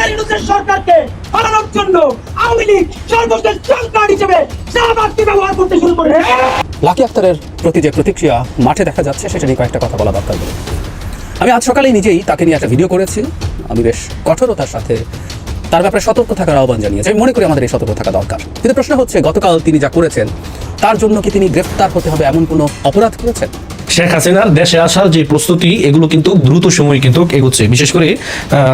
Doctor ইউনূসের সরকারকে হরানোর জন্য আওয়ামী লীগ সর্বশেষ সংকার হিসেবে শাহবাগকে ব্যবহার করতে শুরু করে লাকি আক্তারের প্রতি যে প্রতিক্রিয়া মাঠে দেখা যাচ্ছে, সেটা নিয়ে কয়েকটা কথা বলা দরকার। আমি আজ সকালেই নিজেই তাকে নিয়ে একটা ভিডিও করেছি। আমি বেশ কঠোরতার সাথে তার ব্যাপারে সতর্ক থাকার আহ্বান জানিয়েছি। আমি মনে করি আমাদের এই সতর্ক থাকা দরকার। কিন্তু প্রশ্ন হচ্ছে, গতকাল তিনি যা করেছেন, তার জন্য কি তিনি গ্রেফতার হতে হবে এমন কোনো অপরাধ করেছেন? শেখ হাসিনার দেশে আসার যে প্রস্তুতি, এগুলো কিন্তু দ্রুত সময়ে কিন্তু এগোচ্ছে। বিশেষ করে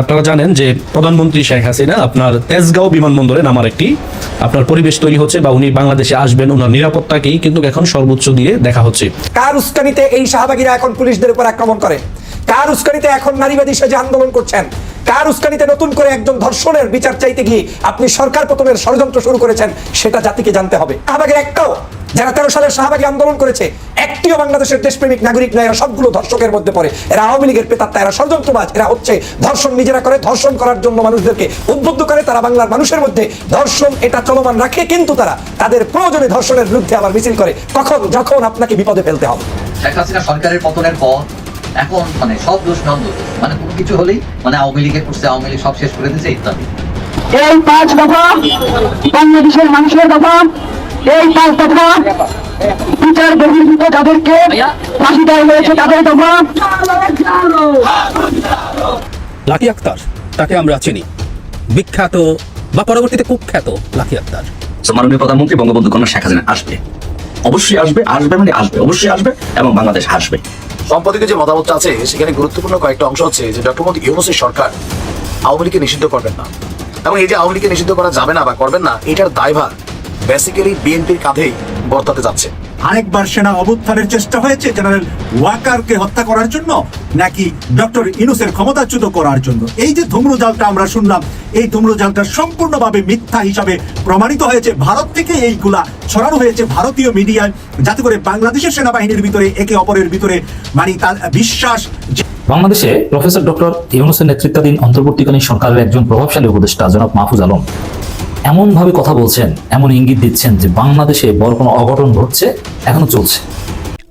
আপনারা জানেন যে প্রধানমন্ত্রী শেখ হাসিনা আপনার তেজগাঁও বিমানবন্দরে নামার একটি, আপনার পরিবেশ তৈরি হচ্ছে বা উনি বাংলাদেশে আসবেন, ওনার নিরাপত্তাকেই কিন্তু এখন সর্বোচ্চ দিয়ে দেখা হচ্ছে। কার উস্কানিতে এই শাহবাগীরা এখন পুলিশদের উপর আক্রমণ করে? কার উস্কানিতে এখন নারীবাদী সেজে আন্দোলন করছেন? কার উস্কানিতে নতুন করে একজন ধর্ষণের বিচার চাইতে গিয়ে আপনি সরকার পতনের ষড়যন্ত্র শুরু করেছেন, সেটা জাতিকে জানতে হবে। শাহবাগের একটাও যারা তেরো সালের শাহবাগী আন্দোলন করেছে একটিও বাংলাদেশের দেশপ্রেমিক নাগরিক নয় এরা সবগুলো ধর্ষকের মধ্যে পড়ে। এরা আওয়ামী লীগের পেতাত্তা এরা ষড়যন্ত্রবাজ এরা হচ্ছে ধর্ষণ নিজেরা করে ধর্ষণ করার জন্য মানুষদেরকে উদ্বুদ্ধ করে তারা বাংলার মানুষের মধ্যে ধর্ষণ এটা চলমান রাখে কিন্তু তারা তাদের প্রয়োজনে ধর্ষণের বিরুদ্ধে আবার মিছিল করে কখন যখন আপনাকে বিপদে ফেলতে হবে। শেখ হাসিনা সরকারের পতনের পর এখন মানে সব দোষ নন্দ মানে কোনো কিছু হলেই মানে আওয়ামী লীগে করছে আওয়ামী লীগ সব শেষ করে দিয়েছে ইত্যাদি। এই পাঁচ দফা বাংলাদেশের মানুষের দফা এই পাঁচ দফা। বিচার বহির্ভূত যাদেরকে ফাঁসি দেওয়া হয়েছে তাদের দফা। লাকি আক্তার তাকে আমরা চিনি। বিখ্যাত বা পরবর্তীতে কুখ্যাত লাকি আক্তার। মাননীয় প্রধানমন্ত্রী বঙ্গবন্ধু কন্যা শেখ হাসিনা আসবে। অবশ্যই আসবে আসবে মানে আসবে অবশ্যই আসবে এবং বাংলাদেশ আসবে সম্পাদকের যে মতামতটা আছে সেখানে গুরুত্বপূর্ণ কয়েকটা অংশ হচ্ছে যে ডক্টর মোদী ইউনুসের সরকার আওয়ামী লীগকে নিষিদ্ধ করবেন না। এবং এই যে আওয়ামী লীগকে নিষিদ্ধ করা যাবে না বা করবেন না এটার দায়ভার বেসিক্যালি বিএনপির কাঁধেই বর্তাতে যাচ্ছে। আরেকবার সেনা অভ্যুত্থানের চেষ্টা হয়েছে জেনারেল ওয়াকারকে হত্যা করার জন্য নাকি ডক্টর ইনুসের ক্ষমতাচ্যুত করার জন্য? এই যে ধূম্রজালটা আমরা শুনলাম এই ধূম্রজালটা সম্পূর্ণভাবে মিথ্যা হিসাবে প্রমাণিত হয়েছে। ভারত থেকে এইগুলা ছড়ানো হয়েছে ভারতীয় মিডিয়ায় যাতে করে বাংলাদেশের সেনাবাহিনীর ভিতরে একে অপরের ভিতরে মানে তার বিশ্বাস বাংলাদেশে প্রফেসর ডক্টর ইউনুসের নেতৃত্বাধীন অন্তর্বর্তীকালীন সরকারের একজন প্রভাবশালী উপদেষ্টা জনাব মাহফুজ আলম। এমনভাবে কথা বলছেন এমন ইঙ্গিত দিচ্ছেন যে বাংলাদেশে বড় কোনো অঘটন ঘটছে এখনও চলছে।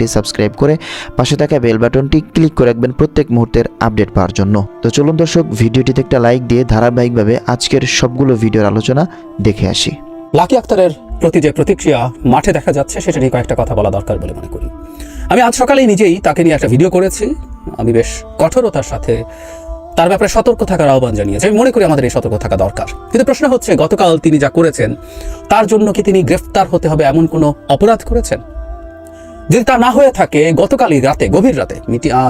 চ্যানেলটি সাবস্ক্রাইব করে পাশে থাকা বেল বাটনটি ক্লিক করে রাখবেন প্রত্যেক মুহূর্তের আপডেট পাওয়ার জন্য। তো চলুন দর্শক, ভিডিওটিতে একটা লাইক দিয়ে ধারাবাহিকভাবে আজকের সবগুলো ভিডিওর আলোচনা দেখে আসি। লাকি আক্তারের প্রতি যে প্রতিক্রিয়া মাঠে দেখা যাচ্ছে, সেটা নিয়ে কয়েকটা কথা বলা দরকার বলে মনে করি। আমি আজ সকালেই নিজেই তাকে নিয়ে একটা ভিডিও করেছি। আমি বেশ কঠোরতার সাথে তার ব্যাপারে সতর্ক থাকার আহ্বান জানিয়েছি। আমি মনে করি আমাদের এই সতর্ক থাকা দরকার। কিন্তু প্রশ্ন হচ্ছে, গতকাল তিনি যা করেছেন, তার জন্য কি তিনি গ্রেফতার হতে হবে এমন কোনো অপরাধ করেছেন? যদি তা না হয়ে থাকে, গতকালই রাতে, গভীর রাতে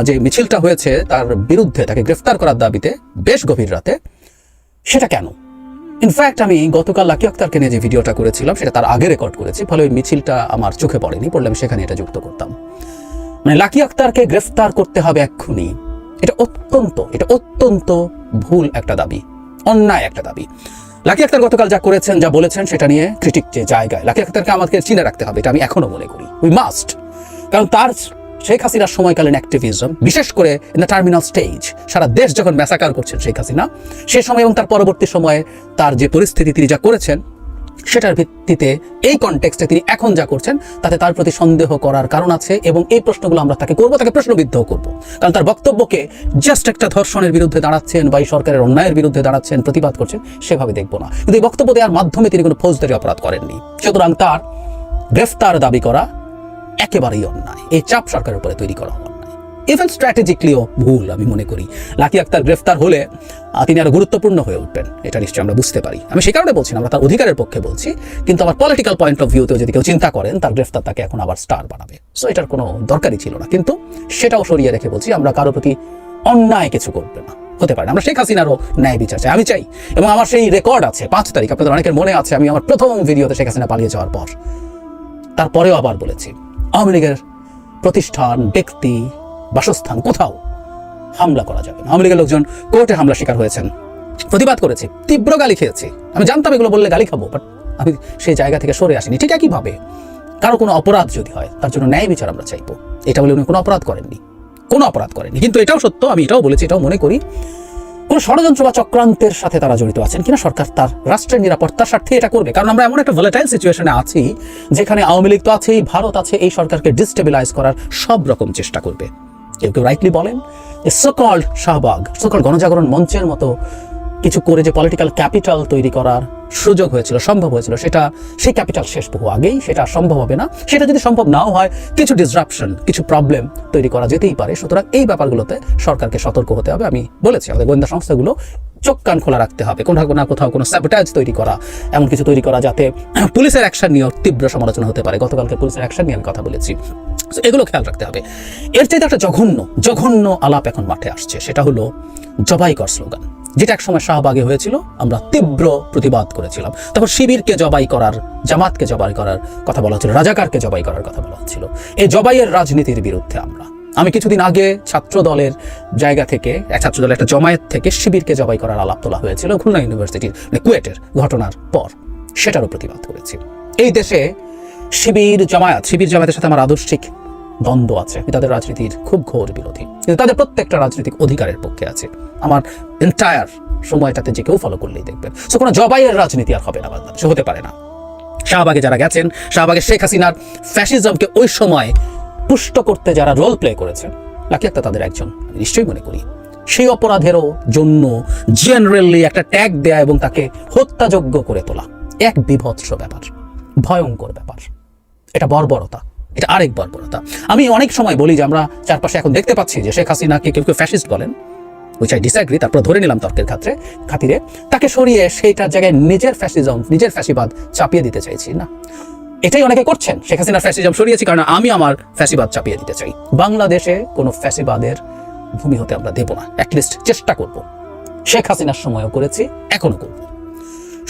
যে মিছিলটা হয়েছে, তার বিরুদ্ধে তাকে গ্রেফতার করার দাবিতে বেশ গভীর রাতে। সেটা কেন? ইনফ্যাক্ট আমি গতকাল লাকি আক্তারকে নিয়ে যে ভিডিওটা করেছিলাম, সেটা তার আগে রেকর্ড করেছি, ফলে ওই মিছিলটা আমার চোখে পড়েনি, পড়লে আমি সেখানে এটা যুক্ত করতাম। মানে লাকি আক্তারকে গ্রেফতার করতে হবে এক্ষুনি। এটা অত্যন্ত এটা অত্যন্ত ভুল একটা দাবি, অন্যায় একটা দাবি। লাকি আক্তার গতকাল যা করেছেন, যা বলেছেন, সেটা নিয়ে ক্রিটিক যে জায়গায়, লাকি আক্তারকে আমাকে চিনে রাখতে হবে, এটা আমি এখনও মনে করি। উই মাস্ট কারণ তার শেখ হাসিনার সময়কালীন অ্যাক্টিভিজম বিশেষ করে ইন দ্য টার্মিনাল স্টেজ সারা দেশ যখন ম্যাসাকার করছেন শেখ হাসিনা, সে সময় এবং তার পরবর্তী সময়ে তার যে পরিস্থিতি তিনি যা করেছেন, সেটার ভিত্তিতে এই কনটেক্সটে তিনি এখন যা করছেন, তাতে তার প্রতি সন্দেহ করার কারণ আছে এবং এই প্রশ্নগুলো আমরা তাকে করব, তাকে প্রশ্নবিদ্ধ করব। কারণ তার বক্তব্যকে জাস্ট একটা ধর্ষণের বিরুদ্ধে দাঁড়াচ্ছেন বা এই সরকারের অন্যায়ের বিরুদ্ধে দাঁড়াচ্ছেন, প্রতিবাদ করছেন, সেভাবে দেখব না। কিন্তু এই বক্তব্য দেওয়ার মাধ্যমে তিনি কোনো ফৌজদারি অপরাধ করেননি। সুতরাং তার গ্রেফতার দাবি করা একেবারেই অন্যায়। এই চাপ সরকারের উপরে তৈরি করা অন্যায়। ইভেন স্ট্র্যাটেজিকলিও ভুল, আমি মনে করি। লাকি আক্তার গ্রেফতার হলে তিনি আরও গুরুত্বপূর্ণ হয়ে উঠবেন। এটা নিশ্চয়ই আমরা বুঝতে পারি। আমি সে কারণে বলছি আমরা তার অধিকারের পক্ষে বলছি। কিন্তু আমার পলিটিক্যাল পয়েন্ট অফ ভিউতেও যদি কেউ চিন্তা করেন, তার গ্রেফতার তাকে এখন আবার স্টার বানাবে। সো এটার কোনো দরকারই ছিল না। কিন্তু সেটাও সরিয়ে রেখে বলছি, আমরা কারও প্রতি অন্যায় কিছু করবে না। হতে পারে। আমরা শেখ হাসিনারও ন্যায় বিচার চাই। আমি চাই। এবং আমার সেই রেকর্ড আছে, পাঁচ তারিখ, আপনাদের অনেকের মনে আছে, আমি আমার প্রথম ভিডিওতে শেখ হাসিনা পালিয়ে যাওয়ার পর। তারপরেও আবার বলেছি আওয়ামী লীগের প্রতিষ্ঠান, ব্যক্তি, বাসস্থান কোথাও হামলা করা যাবে না। আওয়ামী লীগের লোকজন কোর্টে হামলা শিকার হয়েছেন। প্রতিবাদ করেছি, তীব্র গালি খেয়েছি। আমি জানতাম এগুলো বললে গালি খাব বাট আমি সেই জায়গা থেকে সরে আসিনি। ঠিক একইভাবে কারও কোনো অপরাধ যদি হয়, তার জন্য ন্যায় বিচার আমরা চাইব। এটা বলে উনি কোনো অপরাধ করেননি। কোনো অপরাধ করেননি। কিন্তু এটাও সত্য, আমি এটাও বলেছি, এটাও মনে করি। ষড়যন্ত্র বা চক্রান্তের সাথে তারা জড়িত আছেন কিনা সরকার তার রাষ্ট্রের নিরাপত্তার স্বার্থে এটা করবে। কারণ আমরা এমন একটা ভলেটাইল সিচুয়েশনে আছি, যেখানে আওয়ামী লীগ তো আছেই, ভারত আছে, এই সরকারকে ডিস্টেবিলাইজ করার সব রকম চেষ্টা করবে। কেউ কেউ রাইটলি বলেন যে সকল্ড শাহবাগ সকল গণজাগরণ মঞ্চের মতো কিছু করে যে পলিটিক্যাল ক্যাপিটাল তৈরি করার সুযোগ হয়েছিল, সম্ভব হয়েছিল। সেটা, সেই ক্যাপিটাল শেষ বহু আগেই, সেটা সম্ভব হবে না। সেটা যদি সম্ভব নাও হয়, কিছু ডিসরাপশন কিছু প্রবলেম তৈরি করা যেতেই পারে। সুতরাং এই ব্যাপারগুলোতে সরকারকে সতর্ক হতে হবে। আমি বলেছি, আমাদের গোয়েন্দা সংস্থাগুলো চোখ কান খোলা রাখতে হবে। কোথাও না কোথাও কোনো স্যাবোটাজ তৈরি করা, এমন কিছু তৈরি করা যাতে পুলিশের অ্যাকশন নিয়েও তীব্র সমালোচনা হতে পারে। গতকালকে পুলিশের অ্যাকশন নিয়ে আমি কথা বলেছি। এগুলো খেয়াল রাখতে হবে। এর চাইতে একটা জঘন্য জঘন্য আলাপ এখন মাঠে আসছে। সেটা হলো জবাই কর স্লোগান যেটা এক সময় শাহবাগে হয়েছিল, আমরা তীব্র প্রতিবাদ করেছিলাম। তারপর শিবিরকে জবাই করার, জামাতকে জবাই করার কথা বলা হচ্ছিল, রাজাকারকে জবাই করার কথা বলা হচ্ছিল। এই জবাইয়ের রাজনীতির বিরুদ্ধে আমরা, আমি কিছুদিন আগে ছাত্র দলের জায়গা থেকে ছাত্র দলের একটা জমায়েত থেকে শিবিরকে জবাই করার আলাপ তোলা হয়েছিল খুলনা ইউনিভার্সিটির মানে কুয়েটের ঘটনার পর। সেটারও প্রতিবাদ করেছি। এই দেশে শিবির জামায়াত, শিবির জামায়াতের সাথে আমার আদর্শিক দ্বন্দ্ব আছে। তাদের রাজনীতির খুব ঘোর বিরোধী। কিন্তু তাদের প্রত্যেকটা রাজনৈতিক অধিকারের পক্ষে আছে। আমার এন্টায়ার সময়টাতে যে কেউ ফলো করলেই দেখবেন। সো কোনো জবাইয়ের রাজনীতি আর হবে না বাংলাদেশে, হতে পারে না। শাহবাগে যারা গেছেন শাহবাগে শেখ হাসিনার ফ্যাসিজমকে ওই সময় পুষ্ট করতে যারা রোল প্লে করেছেন লাকি একটা তাদের একজন নিশ্চয়ই মনে করি। সেই অপরাধেরও জন্য জেনারেলি একটা ট্যাগ দেয়া এবং তাকে হত্যাযোগ্য করে তোলা। এক বিভৎস ব্যাপার, ভয়ঙ্কর ব্যাপার। এটা বর্বরতা। এটা আরেক বর্বরতা আমি অনেক সময় বলি যে আমরা চারপাশে এখন দেখতে পাচ্ছি যে শেখ হাসিনাকে কেউ কেউ ফ্যাসিস্ট বলেন উইচ আই ডিসঅ্যাগ্রি তারপর ধরে নিলাম তর্কের ক্ষেত্রে খাতিরে। তাকে সরিয়ে সেইটার জায়গায় নিজের ফ্যাসিজম নিজের ফ্যাসিবাদ চাপিয়ে দিতে চাইছি না। এটাই অনেকে করছেন। শেখ হাসিনার ফ্যাসিজম সরিয়েছি কারণ আমি আমার ফ্যাসিবাদ চাপিয়ে দিতে চাই। বাংলাদেশে কোনো ফ্যাসিবাদের ভূমি হতে আমরা দেব না। অ্যাটলিস্ট চেষ্টা করব। শেখ হাসিনার সময়ও করেছি এখনও করব।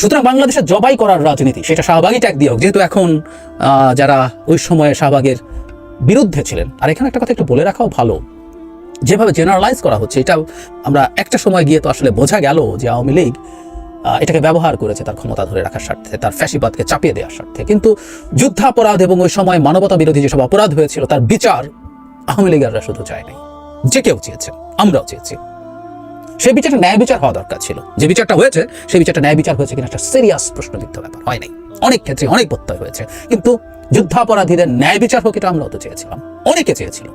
সুতরাং বাংলাদেশে জবাই করার রাজনীতি, সেটা শাহবাগই ট্যাগ দিয়ে হোক, যেহেতু এখন যারা ওই সময়ে শাহবাগের বিরুদ্ধে ছিলেন, আর এখানে একটা কথা একটু বলে রাখাও ভালো। যেভাবে জেনারেলাইজ করা হচ্ছে, এটা আমরা একটা সময় গিয়ে তো আসলে বোঝা গেল যে আওয়ামী লীগ এটাকে ব্যবহার করেছে তার ক্ষমতা ধরে রাখার স্বার্থে, তার ফ্যাসিবাদকে চাপিয়ে দেওয়ার স্বার্থে। কিন্তু যুদ্ধাপরাধ এবং ওই সময় মানবতা বিরোধী যেসব অপরাধ হয়েছিল, তার বিচার আওয়ামী লীগাররা শুধু চায়নি। যে কেউ চেয়েছে, আমরাও চেয়েছি। সেই বিচারটা ন্যায় বিচার হওয়া দরকার ছিল। যে বিচারটা হয়েছে, সেই বিচারটা ন্যায় বিচার হয়েছে কিনা একটা সিরিয়াস প্রশ্নবিদ্ধ ব্যাপার হয় নাই। অনেক ক্ষেত্রে অনেক প্রত্যয় হয়েছে। কিন্তু যুদ্ধাপরাধীদের ন্যায় বিচার হোক, এটা আমরাও তো চেয়েছিলাম। অনেকে চেয়েছিল।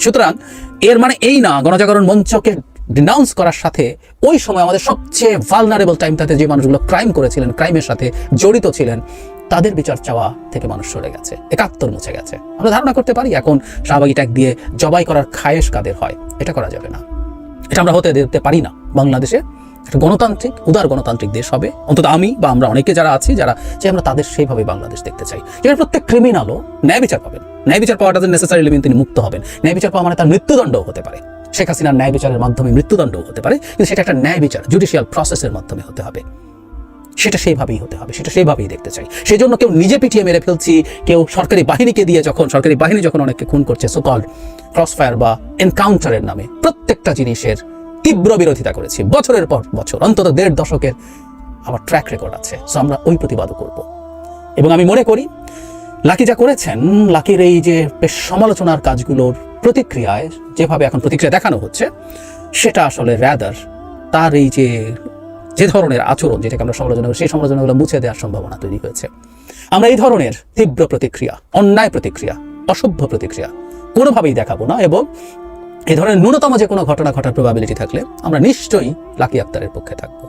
সুতরাং এর মানে এই না, গণজাগরণ মঞ্চকে ডিনাউন্স করার সাথে ওই সময় আমাদের সবচেয়ে ভালনারেবল টাইমটাতে যে মানুষগুলো ক্রাইম করেছিলেন ক্রাইমের সাথে জড়িত ছিলেন, তাদের বিচার চাওয়া থেকে মানুষ সরে গেছে, একাত্তর মুছে গেছে। আমরা ধারণা করতে পারি, এখন শাহবাগি ট্যাগ দিয়ে জবাই করার খায়েশ কাদের হয়, এটা করা যাবে না। এটা আমরা হতে দিতে পারি না। বাংলাদেশে একটা গণতান্ত্রিক, উদার গণতান্ত্রিক দেশ হবে। অন্তত আমি বা আমরা অনেকে যারা আছি, যারা যে আমরা তাদের সেইভাবে বাংলাদেশ দেখতে চাই। যেখানে প্রত্যেক ক্রিমিনালও ন্যায় বিচার পাবেন। ন্যায় বিচার পাওয়াটা নেসেসারিলি তিনি মুক্ত হবেন। ন্যায় বিচার পাওয়া মানে তার মৃত্যুদণ্ডও হতে পারে। শেখ হাসিনার ন্যায় বিচারের মাধ্যমে মৃত্যুদণ্ডও হতে পারে। কিন্তু সেটা একটা ন্যায় বিচার জুডিশিয়াল প্রসেসের মাধ্যমে হতে হবে। সেটা সেইভাবেই হতে হবে, সেটা সেইভাবেই দেখতে চাই। সেই জন্য কেউ নিজে পিটিয়ে মেরে ফেলছি, কেউ সরকারি বাহিনীকে দিয়ে যখন, সরকারি বাহিনী যখন অনেককে খুন করছে সোকল ক্রসফায়ার বা এনকাউন্টারের নামে প্রত্যেকটা জিনিসের তীব্র বিরোধিতা করেছি। বছরের পর বছর, অন্তত দেড় দশকের আমার ট্র্যাক রেকর্ড আছে সো আমরা ওই প্রতিবাদও করব। এবং আমি মনে করি, লাকি যা করেছেন, লাকির এই যে বেশ সমালোচনার কাজগুলোর প্রতিক্রিয়ায়, যেভাবে এখন প্রতিক্রিয়া দেখানো হচ্ছে, সেটা আসলে র্যাদার তার এই যে যে ধরনের আচরণ যেটাকে আমরা সমালোচনা করি, সেই সমালোচনাগুলো মুছে দেওয়ার সম্ভাবনা তৈরি হয়েছে। আমরা এই ধরনের তীব্র প্রতিক্রিয়া, অন্যায় প্রতিক্রিয়া, অসভ্য প্রতিক্রিয়া কোনোভাবেই দেখাবো না এবং এই ধরনের ন্যূনতম যে কোনো ঘটনা ঘটার প্রবাবিলিটি থাকলে আমরা নিশ্চয়ই লাকি আক্তারের পক্ষে থাকব।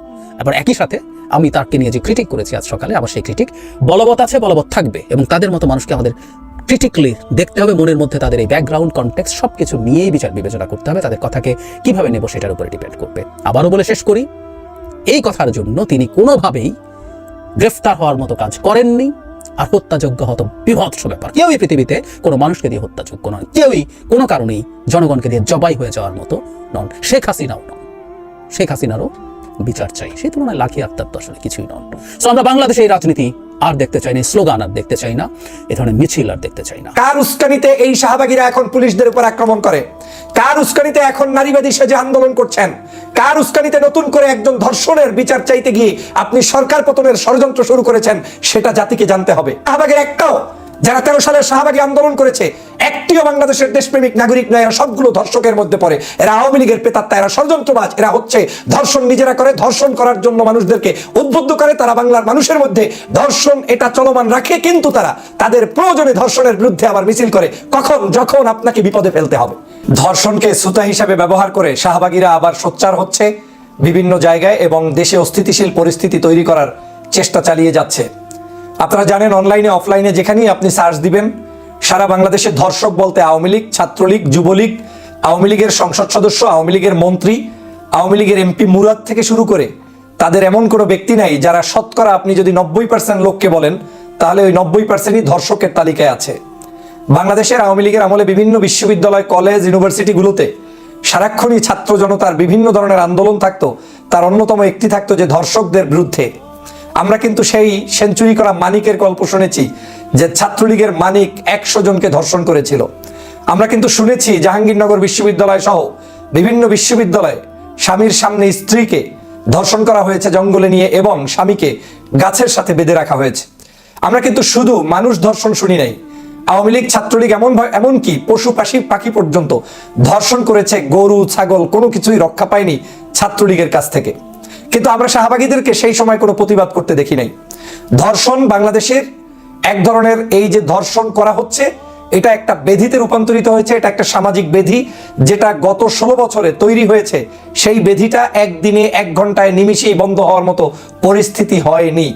আবার একই সাথে আমি তাকে নিয়ে যে ক্রিটিক করেছি আজ সকালে, আবার সেই ক্রিটিক বলবৎ আছে, বলবৎ থাকবে এবং তাদের মতো মানুষকে আমাদের ক্রিটিকলি দেখতে হবে, মনের মধ্যে তাদের এই ব্যাকগ্রাউন্ড কনটেক্স সব কিছু নিয়েই বিচার বিবেচনা করতে হবে, তাদের কথাকে কীভাবে নেব সেটার উপরে ডিপেন্ড করবে। আবারও বলে শেষ করি এই কথার জন্য তিনি কোনোভাবেই গ্রেফতার হওয়ার মতো কাজ করেননি আর হত্যাযোগ্য হত বিভৎস ব্যাপার। কেউই পৃথিবীতে কোনো মানুষকে দিয়ে হত্যাযোগ্য নন কেউই কোনো কারণেই জনগণকে দিয়ে জবাই হয়ে যাওয়ার মতো নন। শেখ হাসিনাও নন। শেখ হাসিনারও বিচার চাই। সেই তুলনায় লাখি আক্তার তো আসলে কিছুই নন। সো আমরা বাংলাদেশে এই রাজনীতি আর দেখতে চাই না স্লোগান আর দেখতে চাই না, এ ধরনের মিছিল আর দেখতে চাই না। কার উস্কানিতে এই শাহবাগীরা এখন পুলিশদের উপর আক্রমণ করে? কার উস্কানিতে এখন নারীবাদী সেজে আন্দোলন করছেন? কার উস্কানিতে নতুন করে একজন ধর্ষণের বিচার চাইতে গিয়ে আপনি সরকার পতনের ষড়যন্ত্র শুরু করেছেন, সেটা জাতিকে জানতে হবে। শাহবাগের একটাও যারা তেরো সালের শাহবাগী আন্দোলন করেছে, একটিও বাংলাদেশের দেশপ্রেমিক নাগরিক নয়, এরা সবগুলো ধর্ষকের মধ্যে পড়ে। এরা আওয়ামী লীগের পেতাত্তা, এরা ষড়যন্ত্রবাজ, এরা হচ্ছে ধর্ষণ নিজেরা করে, ধর্ষণ করার জন্য মানুষদেরকে উদ্বুদ্ধ করে, তারা বাংলার মানুষের মধ্যে ধর্ষণ এটা চলমান রাখে, কিন্তু তারা তাদের প্রয়োজনে ধর্ষণের বিরুদ্ধে আবার মিছিল করে। কখন, যখন আপনাকে বিপদে ফেলতে হবে। ধর্ষণকে সুতা হিসাবে ব্যবহার করে শাহবাগীরা আবার সোচ্চার হচ্ছে বিভিন্ন জায়গায় এবং দেশে অস্থিতিশীল পরিস্থিতি তৈরি করার চেষ্টা চালিয়ে যাচ্ছে। আপনারা জানেন অনলাইনে অফলাইনে যেখানেই আপনি সার্চ দিবেন, সারা বাংলাদেশে ধর্ষক বলতে আওয়ামী লীগ, ছাত্রলীগ, যুবলীগ, আওয়ামী লীগের সংসদ সদস্য, আওয়ামী লীগের মন্ত্রী, আওয়ামী লীগের এমপি মুরাদ থেকে শুরু করে, তাদের এমন কোনো ব্যক্তি নাই যারা শতকরা আপনি যদি নব্বই পার্সেন্ট লোককে বলেন, তাহলে ওই নব্বই পার্সেন্টই ধর্ষকের তালিকায় আছে। বাংলাদেশের আওয়ামী লীগের আমলে বিভিন্ন বিশ্ববিদ্যালয় কলেজ ইউনিভার্সিটিগুলোতে সারাক্ষণই ছাত্র জনতার বিভিন্ন ধরনের আন্দোলন থাকতো, তার অন্যতম একটি থাকতো যে ধর্ষকদের বিরুদ্ধে। আমরা কিন্তু সেই সেঞ্চুরি করা মানিকের গল্প শুনেছি, যে ছাত্রলীগের মানিক একশো জনকে ধর্ষণ করেছিল। আমরা কিন্তু শুনেছি জাহাঙ্গীরনগর বিশ্ববিদ্যালয় সহ বিভিন্ন বিশ্ববিদ্যালয়ে স্বামীর সামনে স্ত্রীকে ধর্ষণ করা হয়েছে জঙ্গলে নিয়ে এবং স্বামীকে গাছের সাথে বেঁধে রাখা হয়েছে। আমরা কিন্তু শুধু মানুষ ধর্ষণ শুনি নাই। আওয়ামী লীগ, ছাত্রলীগ এমন এমনকি পশু পাখি পাখি পর্যন্ত ধর্ষণ করেছে গরু, ছাগল, কোনো কিছুই রক্ষা পায়নি ছাত্রলীগের কাছ থেকে। কিন্তু আমরা শাহবাগীদেরকে সেই সময় কোনো প্রতিবাদ করতে দেখি নাই। ধর্ষণ বাংলাদেশের এক ধরনের এই যে ধর্ষণ করা হচ্ছে, এটা একটা বেধিতে রূপান্তরিত হয়েছে, এটা একটা সামাজিক বেধি, যেটা গত ষোলো বছরে তৈরি হয়েছে। সেই বেধিটা একদিনে এক ঘন্টায় নিমিশেই বন্ধ হওয়ার মতো পরিস্থিতি হয়নি।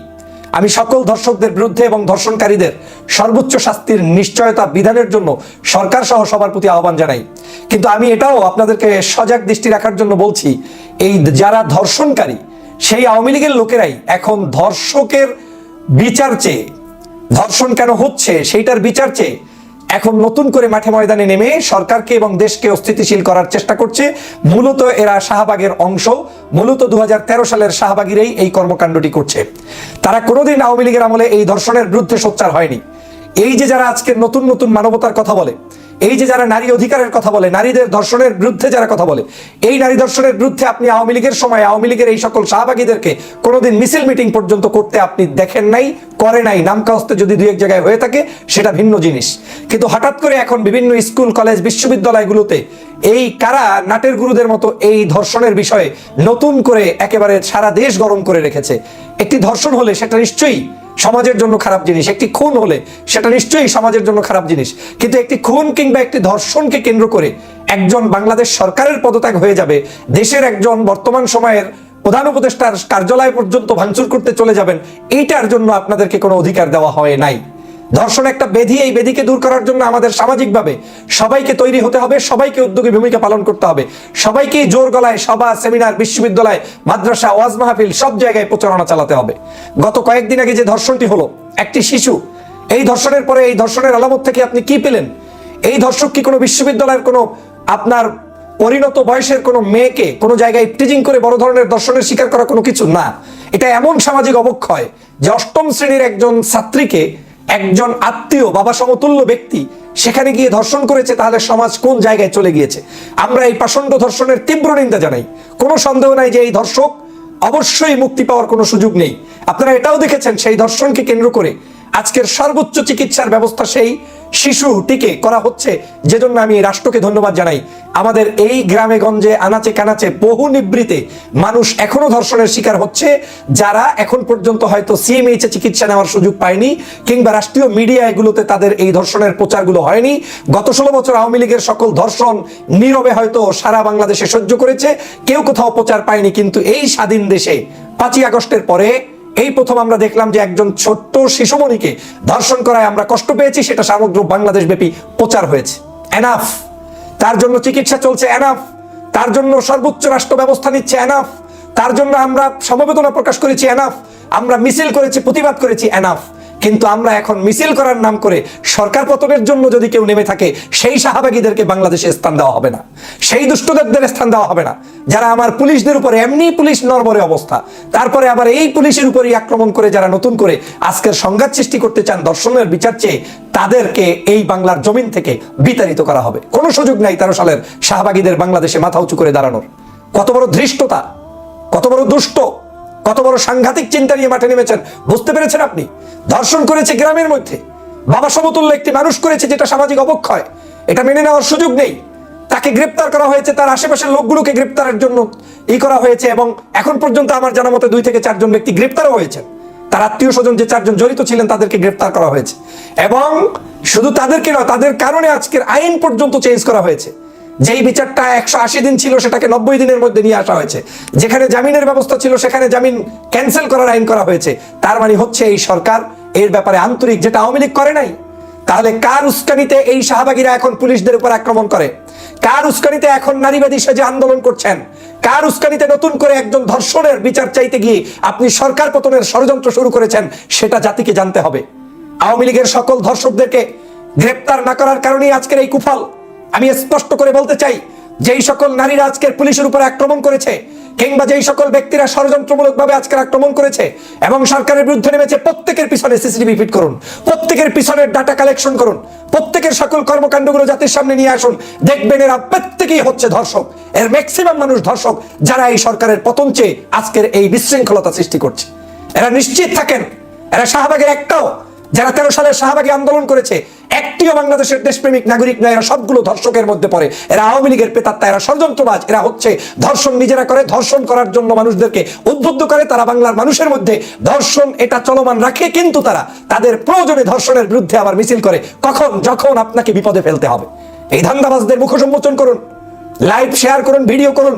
আমি সকল ধর্ষকদের বিরুদ্ধে এবং ধর্ষণকারীদের সর্বোচ্চ শাস্তির নিশ্চয়তা বিধানের জন্য সরকার সহ সবার প্রতি আহ্বান জানাই। কিন্তু আমি এটাও আপনাদেরকে সজাগ দৃষ্টি রাখার জন্য বলছি, এই যারা ধর্ষণকারী সেই আওয়ামী লীগের লোকেরাই এখন ধর্ষকের বিচার চেয়ে, ধর্ষণ কেন হচ্ছে সেইটার বিচার চেয়ে এখন নতুন করে মাঠে ময়দানে নেমে সরকারকে এবং দেশকে অস্থিতিশীল করার চেষ্টা করছে। মূলত এরা শাহবাগের অংশ, মূলত দু হাজার তেরো সালের শাহবাগিরেই এই কর্মকাণ্ডটি করছে। তারা কোনোদিন আওয়ামী লীগের আমলে এই ধর্ষণের বিরুদ্ধে সোচ্চার হয়নি। এই যে যারা আজকের নতুন নতুন মানবতার কথা বলে এই যে যারা নারী অধিকারের কথা বলে, নারীদের ধর্ষণের বিরুদ্ধে যারা কথা বলে, এই নারী ধর্ষণের বিরুদ্ধে আপনি আওয়ামী লীগের সময় আওয়ামী লীগের এই সকল শাহবাগীদেরকে কোনোদিন মিছিল মিটিং পর্যন্ত করতে আপনি দেখেন নাই, করে নাই নামকাস্তে যদি দুই এক জায়গায় হয়ে থাকে, সেটা ভিন্ন জিনিস। কিন্তু হঠাৎ করে এখন বিভিন্ন স্কুল, কলেজ, বিশ্ববিদ্যালয়গুলোতে এই কারা নাটের গুরুদের মতো এই ধর্ষণের বিষয়ে নতুন করে একেবারে সারা দেশ গরম করে রেখেছে? একটি ধর্ষণ হলে সেটা নিশ্চয়ই সমাজের জন্য খারাপ জিনিস। একটি খুন হলে সেটা নিশ্চয়ই সমাজের জন্য খারাপ জিনিস। কিন্তু একটি খুন কিংবা একটি ধর্ষণকে কেন্দ্র করে একজন বাংলাদেশ সরকারের পদত্যাগ হয়ে যাবে, দেশের একজন বর্তমান সময়ের প্রধান উপদেষ্টার কার্যালয় পর্যন্ত ভাঙচুর করতে চলে যাবেন, এইটার জন্য আপনাদেরকে কোনো অধিকার দেওয়া হয় নাই। ধর্ষণ একটা বেধি, এই বেধিকে দূর করার জন্য আমাদের সামাজিকভাবে সবাইকে তৈরি হতে হবে, সবাইকে উদ্যোগী ভূমিকা পালন করতে হবে। সবাইকেই জোর গলায় সভা, সেমিনার, বিশ্ববিদ্যালয়, মাদ্রাসা, ওয়াজ মাহফিল, সব জায়গায় প্রচারণা চালাতে হবে। গত কয়েকদিন আগে যে ধর্ষণটি হলো, একটি শিশু, এই ধর্ষণের পরে, এই ধর্ষণের আলামত থেকে আপনি কি পেলেন? এই ধর্ষক কি কোনো বিশ্ববিদ্যালয়ের কোনো আপনার পরিণত বয়সের কোনো মেয়েকে কোনো জায়গায় টিজিং করে বড় ধরনের দর্শনের শিকার করা কোনো কিছু? না। এটা এমন সামাজিক অবক্ষয় যে অষ্টম শ্রেণির একজন ছাত্রীকে একজন আত্মীয় বাবা সমতুল্য ব্যক্তি সেখানে গিয়ে ধর্ষণ করেছে, তাহলে সমাজ কোন জায়গায় চলে গিয়েছে? আমরা এই পাষণ্ড ধর্ষণের তীব্র নিন্দা জানাই। কোনো সন্দেহ নাই যে এই ধর্ষক অবশ্যই মুক্তি পাওয়ার কোনো সুযোগ নেই। আপনারা এটাও দেখেছেন, সেই ধর্ষণকে কেন্দ্র করে আজকের সর্বোচ্চ চিকিৎসার ব্যবস্থা সেই শিশুটিকে করা হচ্ছে। যে জন্য আমি রাষ্ট্রকে ধন্যবাদ জানাই। আমাদের এই গ্রামে গঞ্জে, আনাচে কানাচে বহু নিবৃতে মানুষ এখনও ধর্ষণের শিকার হচ্ছে। যারা এখন পর্যন্ত হয়তো সিএমএইচ এ চিকিৎসা নেওয়ার সুযোগ পায়নি কিংবা রাষ্ট্রীয় মিডিয়া এগুলোতে তাদের এই ধর্ষণের প্রচারগুলো হয়নি। গত ষোলো বছর আওয়ামী লীগের সকল ধর্ষণ নীরবে হয়তো সারা বাংলাদেশে সহ্য করেছে। কেউ কোথাও প্রচার পায়নি, কিন্তু এই স্বাধীন দেশে পাঁচই আগস্টের পরে এই প্রথম আমরা দেখলাম যে একজন ছোট্ট শিশুমণিকে ধর্ষণ করায় আমরা কষ্ট পেয়েছি, সেটা সমগ্র বাংলাদেশ ব্যাপী প্রচার হয়েছে। এনাফ তার জন্য চিকিৎসা চলছে এনাফ তার জন্য সর্বোচ্চ রাষ্ট্র ব্যবস্থা নিচ্ছে এনাফ তার জন্য আমরা সমবেদনা প্রকাশ করেছি এনাফ আমরা মিছিল করেছি, প্রতিবাদ করেছি এনাফ কিন্তু আমরা এখন মিছিল করার নাম করে সরকার পতনের জন্য যদি কেউ নেমে থাকে, সেই শাহবাগীদেরকে বাংলাদেশে স্থান দেওয়া হবে না। সেই দুষ্টদের স্থান দেওয়া হবে না। যারা আমার পুলিশদের উপরে এমনি পুলিশ নরবরে অবস্থা, তারপরে আবার এই পুলিশের উপরেই আক্রমণ করে যারা নতুন করে আজকের সংঘাত সৃষ্টি করতে চান, দর্শনের বিচার চেয়ে তাদেরকে এই বাংলার জমিন থেকে বিতাড়িত করা হবে। কোনো সুযোগ নাই তেরো সালের শাহবাগীদের বাংলাদেশে মাথা উঁচু করে দাঁড়ানোর। কত বড় ধৃষ্টতা, কত বড় দুষ্ট। কত বড় সাংঘাতিক চিন্তা নিয়ে মাঠে নেমেছেন, বুঝতে পেরেছেন আপনি? ধর্ষণ করেছে গ্রামের মধ্যে। বাবা সমতুল্য একটি মানুষ করেছে যেটা সামাজিক অবক্ষয়। এটা মেনে নেওয়ার সুযোগ নেই। তাকে গ্রেপ্তার করা হয়েছে, তার আশেপাশের লোকগুলোকে গ্রেপ্তারের জন্য ই করা হয়েছে এবং এখন পর্যন্ত আমার জানা মতে দুই থেকে চারজন ব্যক্তি গ্রেপ্তারও হয়েছে তার আত্মীয় স্বজন যে চারজন জড়িত ছিলেন, তাদেরকে গ্রেপ্তার করা হয়েছে। এবং শুধু তাদেরকে নয়, তাদের কারণে আজকের আইন পর্যন্ত চেঞ্জ করা হয়েছে। যেই বিচারটা একশো আশি দিন ছিল সেটাকে নব্বই দিনের মধ্যে নিয়ে আসা হয়েছে। যেখানে জামিনের ব্যবস্থা ছিল সেখানে জামিন ক্যান্সেল করার আইন করা হয়েছে। তার মানে হচ্ছে এই সরকার এর ব্যাপারে আন্তরিক যেটা আওয়ামী লীগ করে নাই, তাহলে কার উস্কানিতে এই শাহবাগীরা এখন পুলিশদের উপর আক্রমণ করে? কার উস্কানিতে এখন নারীবাদী সেজে আন্দোলন করছেন? কার উস্কানিতে নতুন করে একজন ধর্ষণের বিচার চাইতে গিয়ে আপনি সরকার পতনের ষড়যন্ত্র শুরু করেছেন, সেটা জাতিকে জানতে হবে। আওয়ামী লীগের সকল ধর্ষকদেরকে গ্রেপ্তার না করার কারণেই আজকের এই কুফল। আমি স্পষ্ট করে বলতে চাই, যেই সকল নারীরা আজকের পুলিশের উপর আক্রমণ করেছে, কিংবা যেই সকল ব্যক্তিরা ষড়যন্ত্রমূলকভাবে আজকের আক্রমণ করেছে এবং সরকারের বিরুদ্ধে নেমেছে, প্রত্যেকের পিছনে সিসিটিভি ফিট করুন, প্রত্যেকের পিছনে ডাটা কালেকশন করুন, প্রত্যেকের সকল কর্মকাণ্ডগুলো জাতির সামনে নিয়ে আসুন, দেখবেন এরা প্রত্যেকেই হচ্ছে ধর্ষক, এর ম্যাক্সিমাম মানুষ ধর্ষক, যারা এই সরকারের পতন চেয়ে আজকের এই বিশৃঙ্খলতা সৃষ্টি করছে। এরা নিশ্চিত থাকেন, এরা শাহবাগের একটাও যারা তেরো সালের শাহবাগী আন্দোলন করেছে, একটিও বাংলাদেশের দেশপ্রেমিক নাগরিক নয় এরা সবগুলো ধর্ষকের মধ্যে পড়ে। এরা আওয়ামী লীগের পেতাত্তা, এরা ষড়যন্ত্রবাজ, এরা হচ্ছে ধর্ষণ, নিজেরা করে ধর্ষণ করার জন্য মানুষদেরকে উদ্বুদ্ধ করে, তারা বাংলার মানুষের মধ্যে ধর্ষণ এটা চলমান রাখে, কিন্তু তারা তাদের প্রয়োজনে ধর্ষণের বিরুদ্ধে আবার মিছিল করে, কখন, যখন আপনাকে বিপদে ফেলতে হবে। এই ধান্দাবাজদের মুখ সম্মোচন করুন, লাইভ শেয়ার করুন, ভিডিও করুন,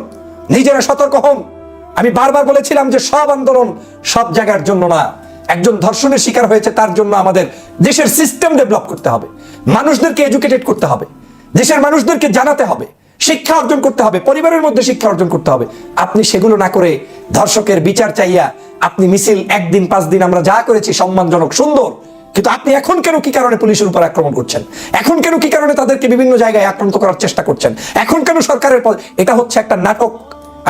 নিজেরা সতর্ক হন। আমি বারবার বলেছিলাম যে সব আন্দোলন সব জায়গার জন্য না। একজন ধর্ষণের শিকার হয়েছে, তার জন্য আমাদের দেশের সিস্টেম ডেভেলপ করতে হবে। মানুষদেরকে এডুকেটেড করতে হবে। দেশের মানুষদেরকে জানাতে হবে। শিক্ষা অর্জন করতে হবে। পরিবারের মধ্যে শিক্ষা অর্জন করতে হবে। আপনি সেগুলো না করে ধর্ষকের বিচার চাইয়া আপনি মিছিল একদিন, পাঁচ দিন আমরা যা করেছি, সম্মানজনক, সুন্দর। কিন্তু আপনি এখন কেন কি কারণে পুলিশের উপর আক্রমণ করছেন? এখন কেন কি কারণে তাদেরকে বিভিন্ন জায়গায় আক্রান্ত করার চেষ্টা করছেন? এখন কেন সরকারের পদ এটা হচ্ছে একটা নাটক।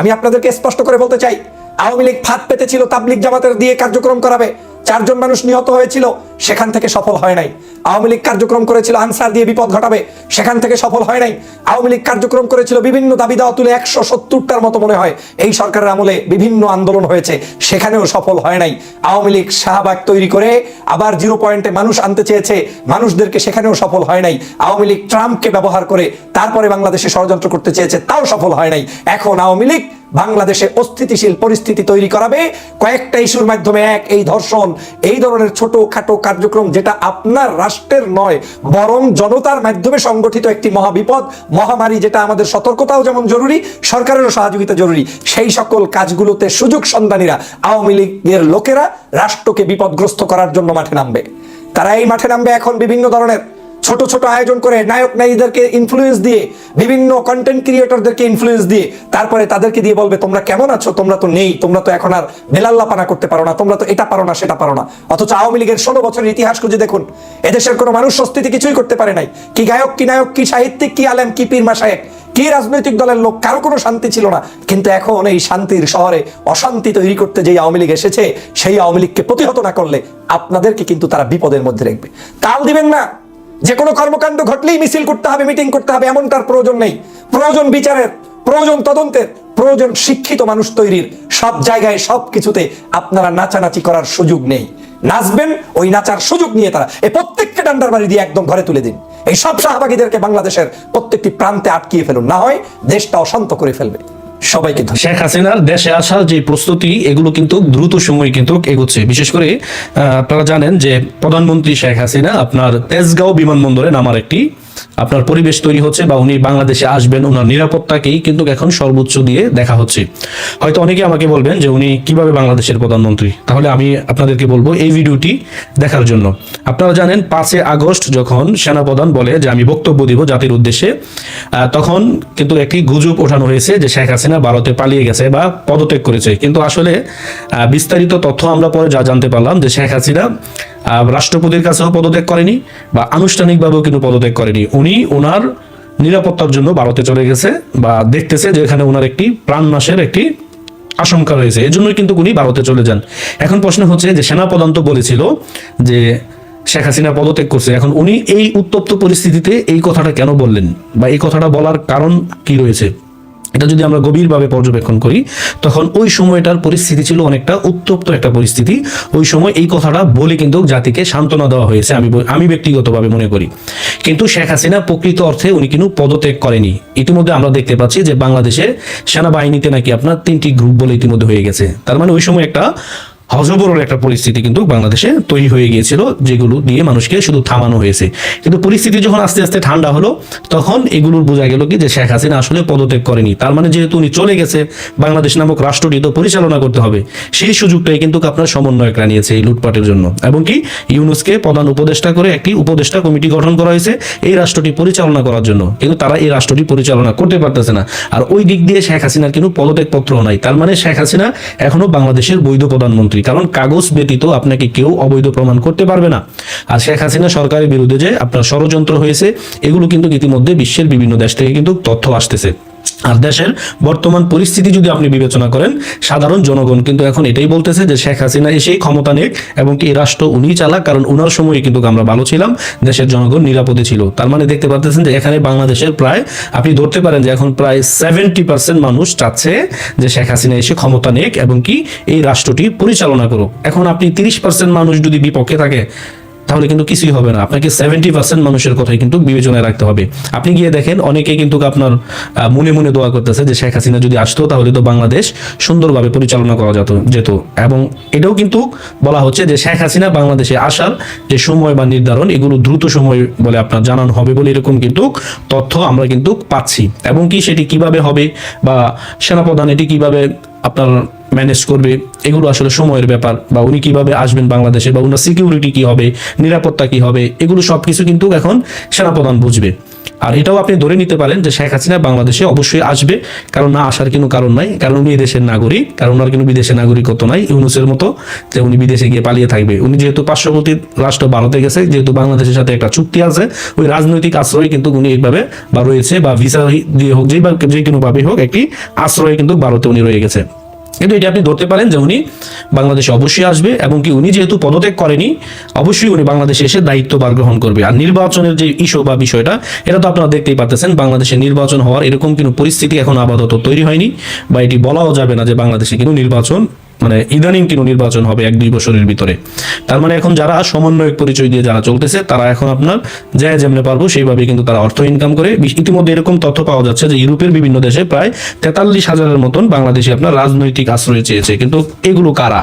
আমি আপনাদেরকে স্পষ্ট করে বলতে চাই, আওয়ামী লীগ ফাঁদ পেতেছিল তাবলিক জামাতের দিয়ে কার্যক্রম করাবে। চারজন মানুষ নিহত হয়েছিল। সেখান থেকে সফল হয় নাই। আওয়ামী লীগ কার্যক্রম করেছিল, আনসার দিয়ে বিপদ ঘটাবে, সেখান থেকে সফল হয় নাই। আওয়ামী লীগ কার্যক্রম করেছিল, বিভিন্ন দাবি দাওয়া তুলে একশো সত্তরটার মতো মনে হয়। এই সরকারের আমলে বিভিন্ন আন্দোলন হয়েছে, সেখানেও সফল হয় নাই। আওয়ামী লীগ শাহবাগ তৈরি করে আবার জিরো পয়েন্টে মানুষ আনতে চেয়েছে, মানুষদেরকে সেখানেও সফল হয় নাই। আওয়ামী লীগ ট্রাম্পকে ব্যবহার করে তারপরে বাংলাদেশে ষড়যন্ত্র করতে চেয়েছে, তাও সফল হয় নাই। এখন আওয়ামী লীগ বাংলাদেশে অস্থিতিশীল পরিস্থিতি তৈরি করাবে। কয়েকটা ইস্যুর মাধ্যমে এক, এই ধর্ষণ, এই ধরনের ছোট খাটো কার্যক্রম যেটা আপনার রাষ্ট্রের নয়, বরং জনতার মাধ্যমে সংগঠিত একটি মহাবিপদ, মহামারী যেটা আমাদের সতর্কতাও যেমন জরুরি, সরকারেরও সহযোগিতা জরুরি, সেই সকল কাজগুলোতে সুযোগ সন্ধানীরা, আওয়ামী লীগের লোকেরা রাষ্ট্রকে বিপদগ্রস্ত করার জন্য মাঠে নামবে। তারা এই মাঠে নামবে এখন বিভিন্ন ধরনের। ছোট ছোট আয়োজন করে নায়ক নায়ীদেরকে ইনফ্লুয়েন্স দিয়ে, বিভিন্ন কন্টেন্ট ক্রিয়েটরদেরকে ইনফ্লুয়েন্স দিয়ে, তারপরে তাদেরকে দিয়ে বলবে, তোমরা কেমন আছো? তোমরা তো নেই, তোমরা তো এখন আর বেলাল্লাপানা করতে পারো না, তোমরা তো এটা পারো না, সেটা পারো না। অথচ আওয়ামী লীগের ষোলো বছরের ইতিহাস খুঁজে দেখুন, এদেশের কোনো মানুষ স্বস্তিতে কিছুই করতে পারে নাই। কি গায়ক, কি নায়ক, কি সাহিত্যিক, কি আলেম, কি পীর মাসায়েক কি রাজনৈতিক দলের লোক, কারও কোনো শান্তি ছিল না। কিন্তু এখন এই শান্তির শহরে অশান্তি তৈরি করতে যেই আওয়ামী লীগ এসেছে, সেই আওয়ামী লীগকে প্রতিহত না করলে আপনাদেরকে কিন্তু তারা বিপদের মধ্যে রাখবে। তাল দিবেন না। যে কোনো কর্মকাণ্ড ঘটলেই মিছিল করতে হবে, মিটিং করতে হবে এমন তার প্রয়োজন নেই। প্রয়োজন বিচারের, প্রয়োজন তদন্তের, প্রয়োজন শিক্ষিত মানুষ তৈরির। সব জায়গায় সব কিছুতে আপনারা নাচানাচি করার সুযোগ নেই। নাচবেন, ওই নাচার সুযোগ নিয়ে তারা, এই প্রত্যেককে ডান্ডার বাড়ি দিয়ে একদম ঘরে তুলে দিন। এই সব শাহবাগীদেরকে বাংলাদেশের প্রত্যেকটি প্রান্তে আটকিয়ে ফেলুন। না হয় দেশটা অশান্ত করে ফেলবে। সবাইকে শেখ হাসিনার দেশে আসার যে প্রস্তুতি, এগুলো কিন্তু দ্রুত সময়ে কিন্তু এগোচ্ছে। বিশেষ করে আপনারা জানেন যে প্রধানমন্ত্রী শেখ হাসিনা আপনার তেজগাঁও বিমানবন্দরে নামার একটি আপনার পরিবেশ তৈরি হচ্ছে বা উনি বাংলাদেশে আসবেন, ওনার নিরাপত্তাকেই কিন্তু এখন সর্বোচ্চ দিয়ে দেখা হচ্ছে। হয়তো অনেকে আমাকে বলবেন যে উনি কীভাবে বাংলাদেশের প্রধানমন্ত্রী? তাহলে আমি আপনাদেরকে বলব এই ভিডিওটি দেখার জন্য। আপনারা জানেন পাঁচে আগস্ট যখন সেনাপ্রধান বলে যে আমি বক্তব্য দিব জাতির উদ্দেশ্যে তখন কিন্তু একটি গুজব ওঠানো হয়েছে যে শেখ হাসিনা ভারতে পালিয়ে গেছে বা পদত্যাগ করেছে। কিন্তু আসলে বিস্তারিত তথ্য আমরা পরে যা জানতে পারলাম যে শেখ হাসিনা রাষ্ট্রপতির কাছেও পদত্যাগ করেনি বা আনুষ্ঠানিকভাবেও কিন্তু পদত্যাগ করেনি। উনি ওনার নিরাপত্তার জন্য ভারতে চলে গেছে বা দেখতেছে যে এখানে ওনার একটি প্রাণনাশের একটি আশঙ্কা রয়েছে। এই জন্যই কিন্তু উনি ভারতে চলে যান। এখন প্রশ্ন হচ্ছে যে সেনাপ্রধান তো বলেছিল যে শেখ হাসিনা পদত্যাগ করছে। এখন উনি এই উত্তপ্ত পরিস্থিতিতে এই কথাটা কেন বললেন বা এই কথাটা বলার কারণ কি রয়েছে? এটা যদি আমরা গভীরভাবে পর্যবেক্ষণ করি, তখন ওই সময়টার পরিস্থিতি ছিল অনেকটা উত্তপ্ত একটা পরিস্থিতি। ওই সময় এই কথাটা বলে কিন্তু জাতিকে সান্ত্বনা দেওয়া হয়েছে, আমি আমি ব্যক্তিগতভাবে মনে করি। কিন্তু শেখ হাসিনা প্রকৃত অর্থে উনি কিন্তু পদত্যাগ করেনি। ইতিমধ্যে আমরা দেখতে পাচ্ছি যে বাংলাদেশের সেনাবাহিনীতে নাকি আপনার তিনটি গ্রুপ বলে ইতিমধ্যে হয়ে গেছে। তার মানে ওই সময় একটা হজবরল একটা পরিস্থিতি কিন্তু বাংলাদেশে তৈরি হয়ে গিয়েছিল, যেগুলো দিয়ে মানুষকে শুধু থামানো হয়েছে। কিন্তু পরিস্থিতি যখন আস্তে আস্তে ঠান্ডা হলো, তখন এগুলোর বোঝা গেল কি যে শেখ হাসিনা আসলে পদত্যাগ করেনি। তার মানে যেহেতু উনি চলে গেছে, বাংলাদেশ নামক রাষ্ট্রটি তো পরিচালনা করতে হবে। সেই সুযোগটাই কিন্তু আপনার সমন্বয়করা নিয়েছে এই লুটপাটের জন্য। এবং কি, ইউনুসকে প্রধান উপদেষ্টা করে একটি উপদেষ্টা কমিটি গঠন করা হয়েছে এই রাষ্ট্রটি পরিচালনা করার জন্য। কিন্তু তারা এই রাষ্ট্রটি পরিচালনা করতে পারতেছে না। আর ওই দিক দিয়ে শেখ হাসিনার কিন্তু পদত্যাগ পত্র নাই। তার মানে শেখ হাসিনা এখনও বাংলাদেশের বৈধ প্রধানমন্ত্রী। কারণ কাগজ ব্যতীত আপনাকে কেউ অবৈধ প্রমাণ করতে পারবে না। আর শেখ হাসিনা সরকারের বিরুদ্ধে যে আপনার ষড়যন্ত্র হয়েছে, এগুলো কিন্তু ইতিমধ্যে বিশ্বের বিভিন্ন দেশ থেকে কিন্তু তথ্য আসতেছে। আর দেশের বর্তমান পরিস্থিতি যদি আপনি বিবেচনা করেন, সাধারণ জনগণ কিন্তু এখন এটাই বলতেছে যে শেখ হাসিনা এসেই ক্ষমতা নেক এবং এই রাষ্ট্র উনি চালাক, কারণ উনার সময় কিন্তু আমরা ভালো ছিলাম, দেশের জনগণ নিরাপদে ছিল। তার মানে দেখতে পাচ্ছেন যে এখানে বাংলাদেশের প্রায়, আপনি ধরতে পারেন যে এখন প্রায় সেভেন্টি পার্সেন্ট মানুষ চাচ্ছে যে শেখ হাসিনা এসে ক্ষমতা নেক এবং কি এই রাষ্ট্রটি পরিচালনা করুক। এখন আপনি তিরিশ পার্সেন্ট মানুষ যদি বিপক্ষে থাকে তাহলে কিন্তু কিছুই হবে না। আপনাকে সেভেন্টি পার্সেন্ট মানুষের কথাই কিন্তু বিবেচনায় রাখতে হবে। আপনি গিয়ে দেখেন অনেকে কিন্তু আপনার মনে মনে দোয়া করতেছে যে শেখ হাসিনা যদি আসতো তাহলে তো বাংলাদেশ সুন্দরভাবে পরিচালনা করা যেত যেত। এবং এটাও কিন্তু বলা হচ্ছে যে শেখ হাসিনা বাংলাদেশে আসার যে সময় বা নির্ধারণ, এগুলো দ্রুত সময় বলে আপনার জানানো হবে বলে এরকম কিন্তু তথ্য আমরা কিন্তু পাচ্ছি। এবং কি সেটি কীভাবে হবে বা সেনাপ্রধান এটি কীভাবে আপনার ম্যানেজ করবে, এগুলো আসলে সময়ের ব্যাপার। বা উনি কীভাবে আসবেন বাংলাদেশে, বা উনার সিকিউরিটি কি হবে, নিরাপত্তা কি হবে, এগুলো সবকিছু কিন্তু এখন সেনাপ্রধান বুঝবে। আর এটাও আপনি ধরে নিতে পারেন যে শেখ হাসিনা বাংলাদেশে অবশ্যই আসবে, কারণ না আসার কোনো কারণ নাই, কারণ উনি দেশের নাগরিক, কারণ ওনার কোনো বিদেশের নাগরিকত্ব নাই, ইউনুসের মতো যে উনি বিদেশে গিয়ে পালিয়ে থাকবে। উনি যেহেতু পার্শ্ববর্তী রাষ্ট্র ভারতে গেছে, যেহেতু বাংলাদেশের সাথে একটা চুক্তি আছে, ওই রাজনৈতিক আশ্রয় কিন্তু উনি এইভাবে বা রয়েছে, বা ভিসা দিয়ে হোক, যেই যে কোনোভাবেই হোক, একটি আশ্রয় কিন্তু ভারতে উনি রয়ে গেছে। কিন্তু এটা আপনি ধরতে পারেন যে উনি বাংলাদেশে অবশ্যই আসবে এবং কি উনি যেহেতু পদত্যাগ করেনি, অবশ্যই উনি বাংলাদেশে এসে দায়িত্বভার গ্রহণ করবে। আর নির্বাচনের যে ইস্যু বা বিষয়টা, এটা তো আপনারা দেখতেই পাচ্ছেন বাংলাদেশে নির্বাচন হওয়ার এরকম কোনো পরিস্থিতি এখন আপাতত তৈরি হয়নি বা এটি বলাও যাবে না যে বাংলাদেশে কিন্তু নির্বাচন মানে ইদানিং কিন্তু নির্বাচন হবে এক দুই বছরের ভিতরে। তার মানে এখন যারা সমন্বয়ক পরিচয় দিয়ে যারা চলতেছে, তারা এখন আপনার যায় যেমনে পারব সেইভাবে কিন্তু তারা অর্থ ইনকাম করে। ইতিমধ্যে এরকম তথ্য পাওয়া যাচ্ছে যে ইউরোপের বিভিন্ন দেশে প্রায় তেতাল্লিশ হাজারের মতন বাংলাদেশে আপনার রাজনৈতিক আশ্রয় চেয়েছে। কিন্তু এগুলো কারা?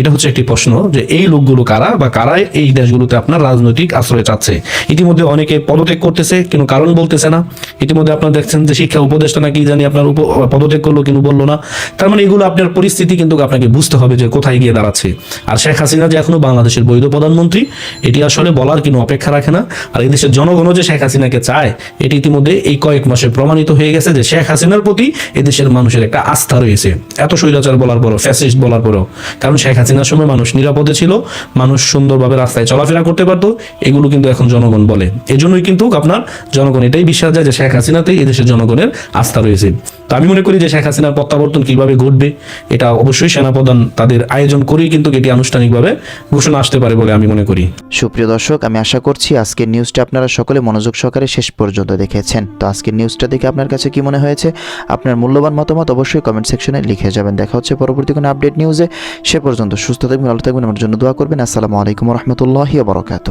এটা হচ্ছে একটি প্রশ্ন যে এই লোকগুলো কারা বা কারা এই দেশগুলোতে আপনার রাজনৈতিক আশ্রয় চাচ্ছে? ইতিমধ্যে অনেকে পদত্যাগ করতেছে কিন্তু কারণ বলতেছে না। ইতিমধ্যে আপনারা দেখছেন যে শিক্ষা উপদেষ্টা নাকি জানি আপনার পদত্যাগ করল, কিন্তু বলল না। তার মানে এগুলো আপনার পরিস্থিতি কিন্তু আপনাকে বুঝতে হবে যে কোথায় গিয়ে দাঁড়াচ্ছে। আর শেখ হাসিনা যে এখনও বাংলাদেশের বৈধ প্রধানমন্ত্রী, এটি আসলে বলার কোনো অপেক্ষা রাখে না। আর এই দেশের জনগণও যে শেখ হাসিনাকে চায়, এটি ইতিমধ্যে এই কয়েক মাসে প্রমাণিত হয়ে গেছে যে শেখ হাসিনার প্রতি এদেশের মানুষের একটা আস্থা রয়েছে। এত স্বৈরাচার বলার পরও, ফ্যাসিস্ট বলার পরও। কারণ শেখ হাসিনার সময় মানুষ নিরাপদে ছিল, মানুষ সুন্দরভাবে রাস্তায় চলাফেরা করতে পারতো, এগুলো কিন্তু এখন জনগণ বলে। এজন্যই কিন্তু আপনার জনগণ এটাই বিশ্বাস যায় যে শেখ হাসিনাতেই এদেশের জনগণের আস্থা রয়েছে। তো আমি মনে করি যে শেখ হাসিনার প্রত্যাবর্তন কীভাবে ঘটবে, এটা অবশ্যই সেনাপ্রধান তাদের আয়োজন করেই কিন্তু এটি আনুষ্ঠানিকভাবে ঘোষণা আসতে পারে বলে আমি মনে করি। সুপ্রিয় দর্শক, আমি আশা করছি আজকের নিউজটা আপনারা সকলে মনোযোগ সহকারে শেষ পর্যন্ত দেখেছেন। তো আজকের নিউজটা দেখে আপনার কাছে কি মনে হয়েছে? আপনার মূল্যবান মতামত অবশ্যই কমেন্ট সেকশনে লিখে যাবেন। দেখা হচ্ছে পরবর্তী কোনো আপডেট নিউজে সে পর্যন্ত সুস্থ থাকবেন, ভালো থাকবেন। আমার জন্য দোয়া করবেন। আসসালামু আলাইকুম রহমতুল্লাহি বরকাত